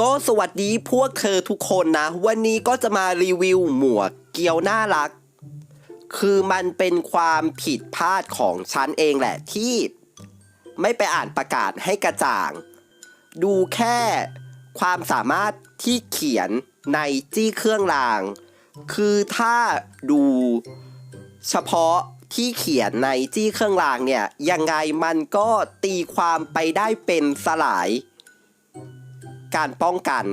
ก็สวัสดีพวกเธอทุกคนนะ วันนี้ก็จะมารีวิวหมวกเกียวน่ารัก คือมันเป็นความผิดพลาดของฉันเองแหละที่ไม่ไปอ่านประกาศให้กระจ่าง ดูแค่ความสามารถที่เขียนในจี้เครื่องราง คือถ้าดูเฉพาะที่เขียนในจี้เครื่องรางเนี่ยยังไงมันก็ตีความไปได้เป็นสลาย การป้องกัน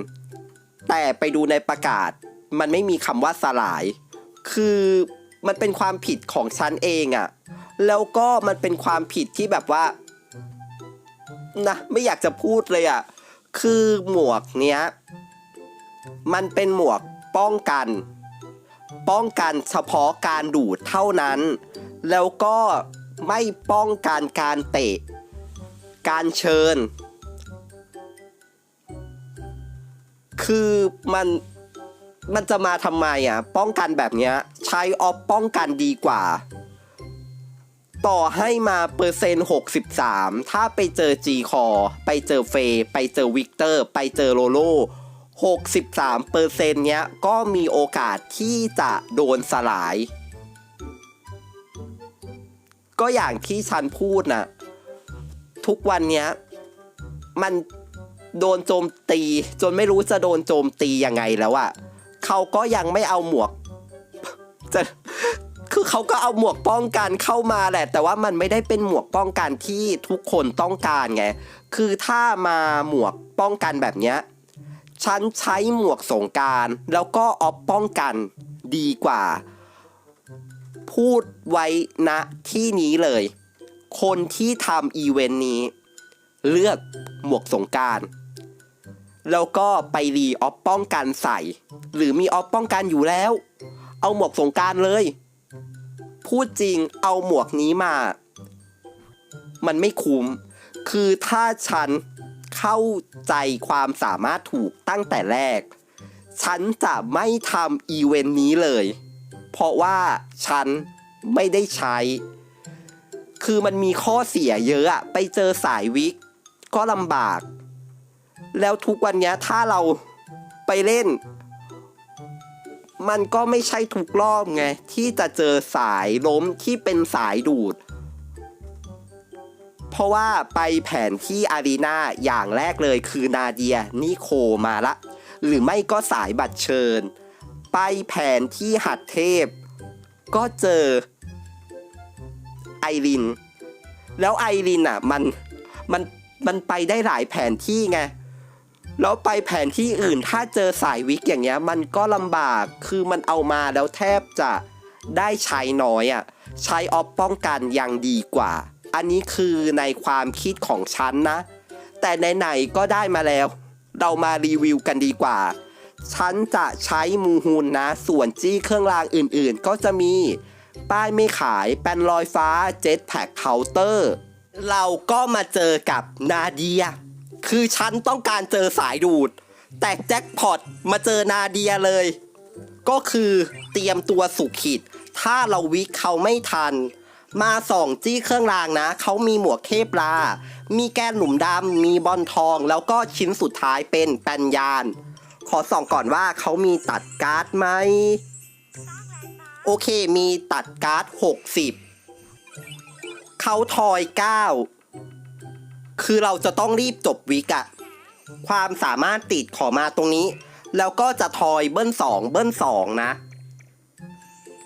แต่ไปดูในประกาศ มันไม่มีคำว่าสลาย คือมันเป็นความผิดของฉันเองอะแล้วก็มันเป็นความผิดที่แบบว่านะไม่อยากจะพูดเลยอะคือหมวกเนี้ย มันเป็นหมวกป้องกัน ป้องกันเฉพาะการดูดเท่านั้น แล้วก็ไม่ป้องกันการเตะ การเชิญ คือมันมันจะมาทำไมอะ ป้องกันแบบเนี้ย ใช้ออฟป้องกันดีกว่า ต่อให้มาเปอร์เซ็นต์63 ถ้าไปเจอจีคอไปเจอเฟย์ไปเจอวิกเตอร์ ไปเจอโลโล63เปอร์เซ็นต์เนี้ยก็มีโอกาสที่จะโดนสลาย ก็อย่างที่ฉันพูดนะทุกวันเนี้ยมัน โดนโจมตี จนไม่รู้จะโดนโจมตียังไงแล้วอะเขาก็ยังไม่เอาหมวกจะคือเขาก็เอาหมวกป้องกันเข้ามาแหละ แต่ว่ามันไม่ได้เป็นหมวกป้องกันที่ทุกคนต้องการไง คือถ้ามาหมวกป้องกันแบบเนี้ยฉันใช้หมวกสงการแล้วก็ออฟป้องกันดีกว่า พูดไว้ณที่นี้เลย คนที่ทำอีเวนต์นี้ เลือกหมวกสงการ แล้วก็ไปรีออฟป้องกันใส่ หรือมีออฟป้องกันอยู่แล้ว เอาหมวกสงการเลย พูดจริงเอาหมวกนี้มา มันไม่คุ้ม คือถ้าฉันเข้าใจความสามารถถูกตั้งแต่แรก ฉันจะไม่ทำอีเวนต์นี้เลย เพราะว่าฉันไม่ได้ใช้ คือมันมีข้อเสียเยอะอะไปเจอสายวิก ก็ลำบาก แล้วทุกวันนี้ถ้าเราไปเล่น มันก็ไม่ใช่ทุกรอบไง ที่จะเจอสายล้มที่เป็นสายดูด เพราะว่าไปแผนที่อารีนาอย่างแรกเลยคือนาเดียนิโคมาละ หรือไม่ก็สายบัตรเชิญ ไปแผนที่หัดเทพ ก็เจอไอริน แล้วไอรินอะมันมันมันไปได้หลายแผนที่ไง แล้วไปแผนที่อื่นถ้าเจอสายวิกอย่างเงี้ย มันก็ลำบากคือมันเอามาแล้วแทบจะได้ใช้น้อยอะ่ะใช้ออฟป้องกันยังดีกว่า อันนี้คือในความคิดของฉันนะ แต่ไหนๆก็ได้มาแล้ว เรามารีวิวกันดีกว่า ฉันจะใช้มูฮูนนะ ส่วนจี้เครื่องรางอื่นๆ ก็จะมีป้ายไม่ขายแปนลอยฟ้าเจ็ตแพ็คเคาน์เตอร์ เราก็มาเจอกับนาเดีย คือฉันต้องการเจอสายดูด แต่แจ็คพอตมาเจอนาเดียเลย ก็คือเตรียมตัวสุขิด ถ้าเราวิเขาไม่ทัน มาส่องจี้เครื่องรางนะ เขามีหมวกเทพลา มีแก้นหนุ่มดำ มีบอลทอง แล้วก็ชิ้นสุดท้ายเป็นแปนยาน ขอส่องก่อนว่าเขามีตัดการ์ดไหม โอเคมีตัดการ์ด 60 เขาทอย 9 คือเราจะต้องรีบจบวิกอะความสามารถติดขอมาตรงนี้ แล้วก็จะทอยเบิ้ลสองเบิ้ลสองนะ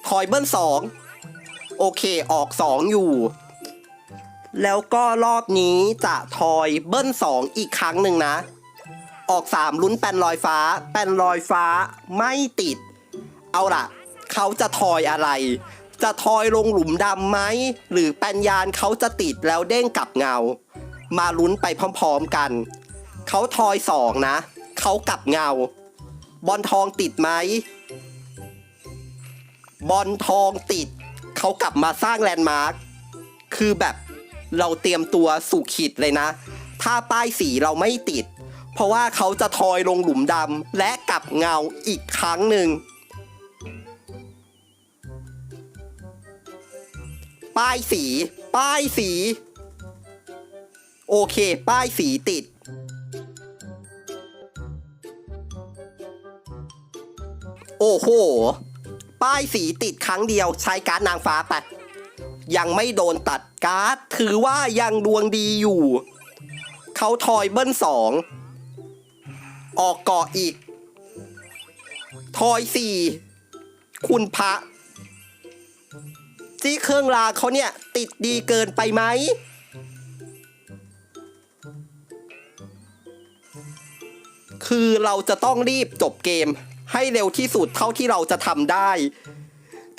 ทอยเบิ้ลสองโอเคออกสองอยู่ แล้วก็รอบนี้จะทอยเบิ้ลสองอีกครั้งหนึ่งนะ ออกสามลุ้นแปนลอยฟ้า แปนลอยฟ้าไม่ติด เอาล่ะ เขาจะทอยอะไร จะทอยลงหลุมดำไหม หรือแปนยานเขาจะติดแล้วเด้งกลับเงา มาลุ้นไปพร้อมๆกัน เขาทอยสองนะ เขากลับเงา บอลทองติดไหม บอลทองติด เขากลับมาสร้างแลนด์มาร์ค คือแบบเราเตรียมตัวสู่ขีดเลยนะ ถ้าป้ายสีเราไม่ติด เพราะว่าเขาจะทอยลงหลุมดำและกลับเงาอีกครั้งหนึ่ง ป้ายสี ป้ายสี โอเค ป้ายสีติด โอ้โห ป้ายสีติดครั้งเดียวใช้การ์ดนางฟ้าไปยังไม่โดนตัดการ์ด ถือว่ายังดวงดีอยู่ เขาทอยเบิ้ลสอง ออกเกาะอีก ทอยสี่ คุณพระจี้เครื่องลาเขาเนี่ย ติดดีเกินไปไหม คือเราจะต้องรีบจบเกม ให้เร็วที่สุดเท่าที่เราจะทำได้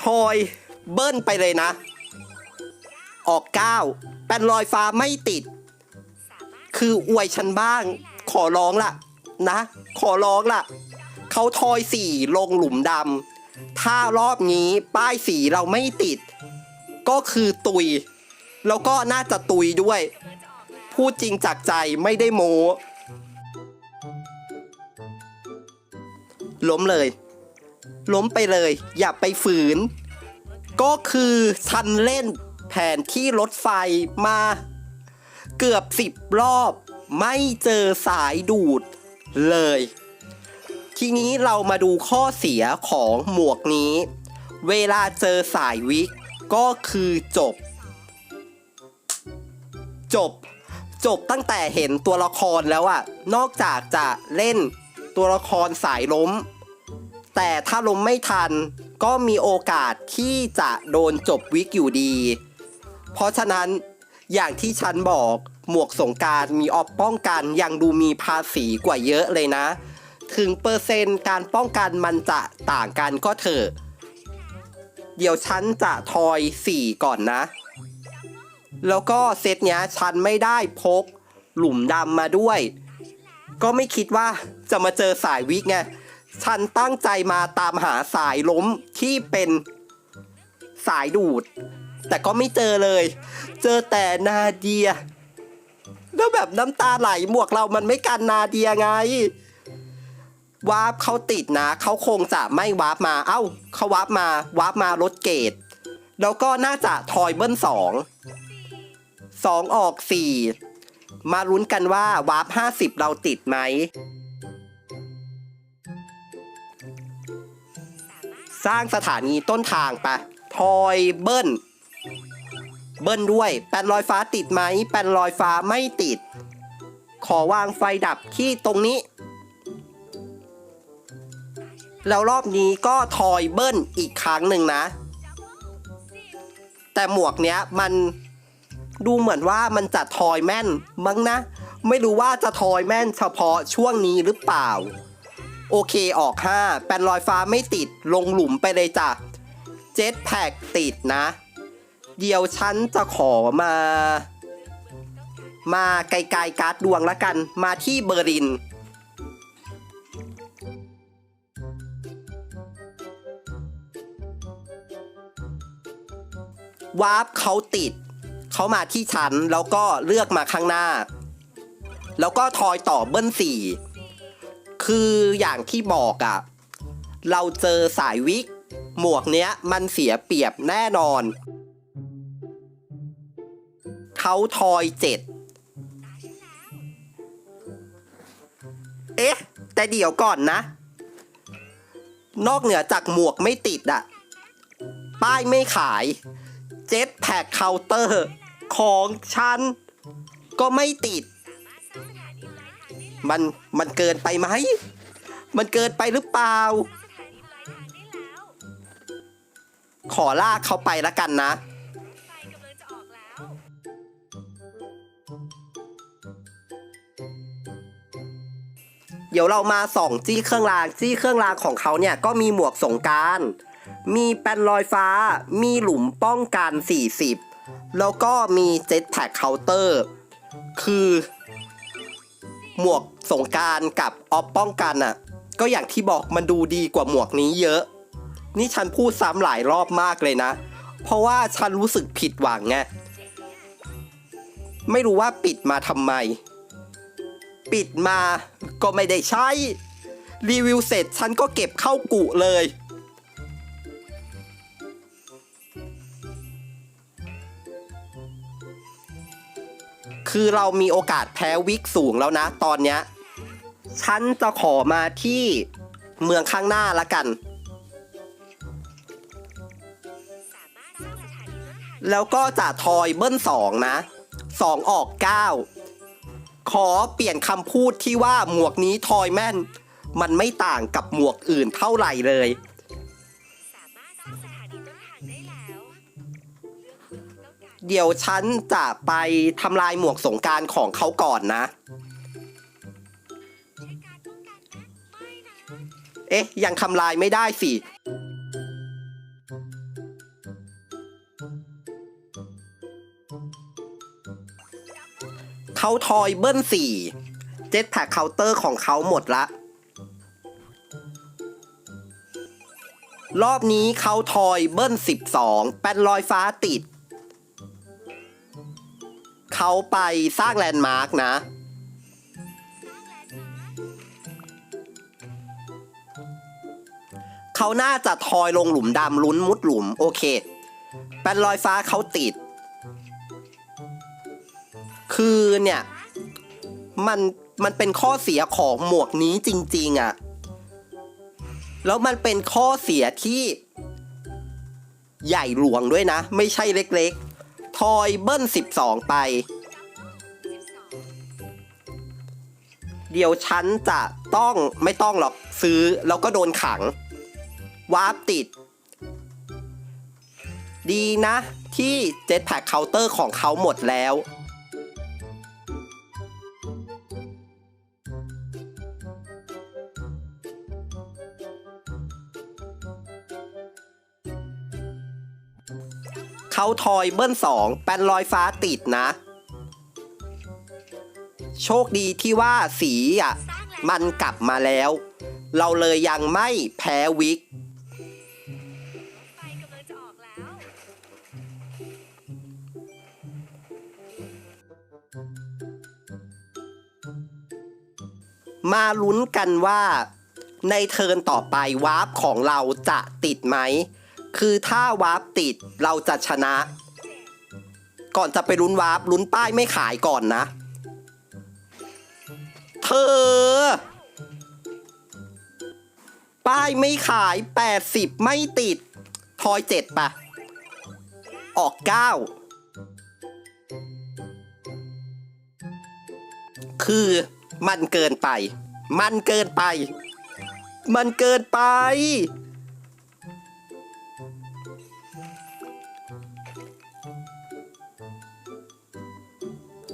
ทอยเบิ้ลไปเลยนะ ออกเก้าแปนลอยฟ้าไม่ติด คืออวยฉันบ้าง ขอร้องละนะ ขอร้องละเขาทอยสี่ลงหลุมดำถ้ารอบนี้ป้ายสีเราไม่ติด ก็คือตุย แล้วก็น่าจะตุยด้วย พูดจริงจากใจไม่ได้โม ล้มเลย ล้มไปเลย อย่าไปฝืน ก็คือฉันเล่นแผนที่รถไฟมา เกือบสิบรอบ ไม่เจอสายดูดเลย ทีนี้เรามาดูข้อเสียของหมวกนี้ เวลาเจอสายวิกก็คือจบ จบจบตั้งแต่เห็นตัวละครแล้วอะนอกจากจะเล่น ตัวละครสายล้ม แต่ถ้าล้มไม่ทันก็มีโอกาสที่จะโดนจบวิกอยู่ดี เพราะฉะนั้นอย่างที่ฉันบอกหมวกสงการมีออฟป้องกันยังดูมีภาษีกว่าเยอะเลยนะ ถึงเปอร์เซ็นต์การป้องกันมันจะต่างกันก็เถอะ เดี๋ยวฉันจะทอย 4 ก่อนนะ แล้วก็เซตเนี้ยฉันไม่ได้พกหลุมดำมาด้วย ก็ไม่คิดว่าจะมาเจอสายวิกไง ฉันตั้งใจมาตามหาสายล้มที่เป็นสายดูด แต่ก็ไม่เจอเลย เจอแต่นาเดีย แล้วแบบน้ำตาไหลหมวกเรามันไม่กันนาเดียไงวาร์ปเขาติดนะ เขาคงจะไม่วาร์ปมา เอ้า เขาวาร์ปมาวาร์ปมาลดเกรดแล้วก็น่าจะทอยเบิ้ลสอง สองออกสี่ มาลุ้นกันว่าวาร์ปห้าสิบเราติดไหม สร้างสถานีต้นทางไปะทอยเบิ้ล เบิ้ลด้วย แปนลอยฟ้าติดไหม แปนลอยฟ้าไม่ติด ขอวางไฟดับที่ตรงนี้ แล้วรอบนี้ก็ทอยเบิ้ลอีกครั้งหนึ่งนะ แต่หมวกเนี้ยมัน ดูเหมือนว่ามันจะทอยแม่นมั้งนะ ไม่รู้ว่าจะทอยแม่นเฉพาะช่วงนี้หรือเปล่า โอเคออก 5 แปนลอยฟ้าไม่ติดลงหลุมไปเลยจ้ะเจ็ตแพ็กติดนะ เดี๋ยวฉันจะขอมา มาไกลๆการ์ดดวงละกัน มาที่เบอร์ลินวาร์ปเขาติด เขามาที่ฉันแล้วก็เลือกมาข้างหน้า แล้วก็ทอยต่อเบิ้ลสี่คืออย่างที่บอกอะเราเจอสายวิก หมวกเนี้ยมันเสียเปรียบแน่นอน เขาทอยเจ็ดเอ๊ะ แต่เดี๋ยวก่อนนะ นอกเหนือจากหมวกไม่ติดอะป้ายไม่ขาย เจ็ตแพ็กเคาน์เตอร์ ของฉัน ก็ไม่ติด มันมันเกินไปไหม มันเกินไปหรือเปล่า ขอลากเขาไปล้วกันนะเดี๋ยวเรามาส่องจี้เครื่องรางจี้เครื่องรางของเขาเนี่ยก็มีหมวกสงการ มีแปนลอยฟ้า มีหลุมป้องกัน 40 แล้วก็มีเจ็ตแพ็กเคาน์เตอร์ คือ หมวกสงการกับออฟป้องกันอะ ก็อย่างที่บอกมันดูดีกว่าหมวกนี้เยอะ นี่ฉันพูดซ้ำหลายรอบมากเลยนะ เพราะว่าฉันรู้สึกผิดหวังไงไม่รู้ว่าปิดมาทำไม ปิดมาก็ไม่ได้ใช้ รีวิวเสร็จฉันก็เก็บเข้ากุเลย คือเรามีโอกาสแพ้วิกสูงแล้วนะ ตอนเนี้ยฉันจะขอมาที่เมืองข้างหน้าละกัน แล้วก็จะทอยเบิ้ลสองนะสองออกเก้าขอเปลี่ยนคำพูดที่ว่าหมวกนี้ทอยแม่น มันไม่ต่างกับหมวกอื่นเท่าไหร่เลย เดี๋ยวฉันจะไปทำลายหมวกสงการของเขาก่อนนะ เอ๊ะ ยังทำลายไม่ได้สิ เขาทอยเบิ้ลสี่เจ็ตแพ็คเคาน์เตอร์ของเขาหมดละ รอบนี้เขาทอยเบิ้ลสิบสองแป้นลอยฟ้าติด เขาไปสร้างแลนด์มาร์กนะ เขาน่าจะทอยลงหลุมดำลุ้นมุดหลุม โอเคแป้นลอยฟ้าเขาติด คือเนี่ย มันมันเป็นข้อเสียของหมวกนี้จริง ๆอะ่ะ แล้วมันเป็นข้อเสียที่ใหญ่หลวงด้วยนะ ไม่ใช่เล็ก ๆ ทอยเบิ้ล 12 ไป เดี๋ยวฉันจะต้องไม่ต้องหรอกซื้อแล้วก็โดนขัง วาร์ปติด ดีนะที่เจ็ตแพคเคาน์เตอร์ของเขาหมดแล้ว เขาทอยเบิ้ลสองแปนลอยฟ้าติดนะ โชคดีที่ว่าสีอะ มันกลับมาแล้ว เราเลยยังไม่แพ้วิก ไฟกำลังจะออกแล้ว มาลุ้นกันว่า ในเทิร์นต่อไปวาร์ปของเราจะติดไหม คือถ้าวาร์ปติดเราจะชนะ ก่อนจะไปลุ้นวาร์ปลุ้นป้ายไม่ขายก่อนนะ เธอ ป้ายไม่ขาย 80 ไม่ติด ทอยเจ็ดปะ ออกเก้าคือมันเกินไป มันเกินไป มันเกินไป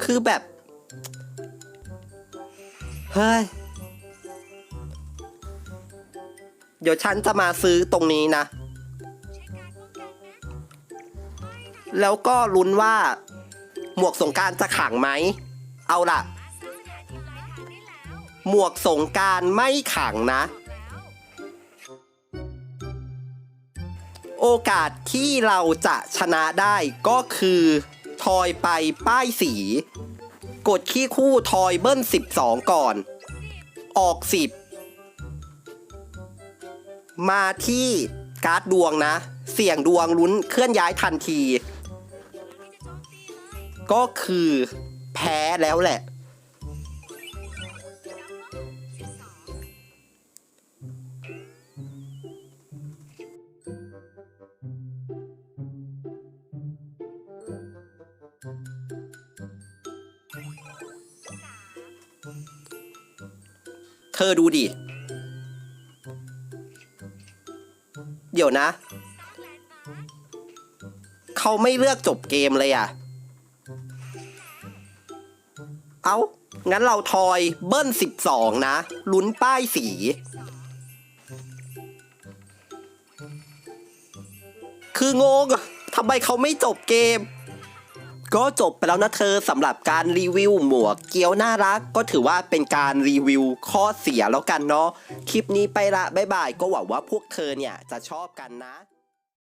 คือแบบ เฮ้ย เดี๋ยวฉันจะมาซื้อตรงนี้นะ แล้วก็ลุ้นว่า หมวกสงการจะขังไหม เอาล่ะ หมวกสงการไม่ขังนะโอกาสที่เราจะชนะได้ก็คือ ทอยไปป้ายสี กดขี้คู่ทอยเบิ้ล 12 ก่อน ออก 10 มาที่การ์ดดวงนะ เสี่ยงดวงลุ้นเคลื่อนย้ายทันที ก็คือแพ้แล้วแหละ เธอดูดิ เดี๋ยวนะ เขาไม่เลือกจบเกมเลยอะ เอางั้นเราทอยเบิ้ล12นะ ลุ้นป้ายสี คือ งงทำไมเขาไม่จบเกม ก็จบไปแล้วนะเธอสำหรับการรีวิวหมวกเกี๊ยวน่ารัก ก็ถือว่าเป็นการรีวิวข้อเสียแล้วกันเนาะคลิปนี้ไปละบ๊ายบายก็หวังว่าพวกเธอเนี่ยจะชอบกันนะ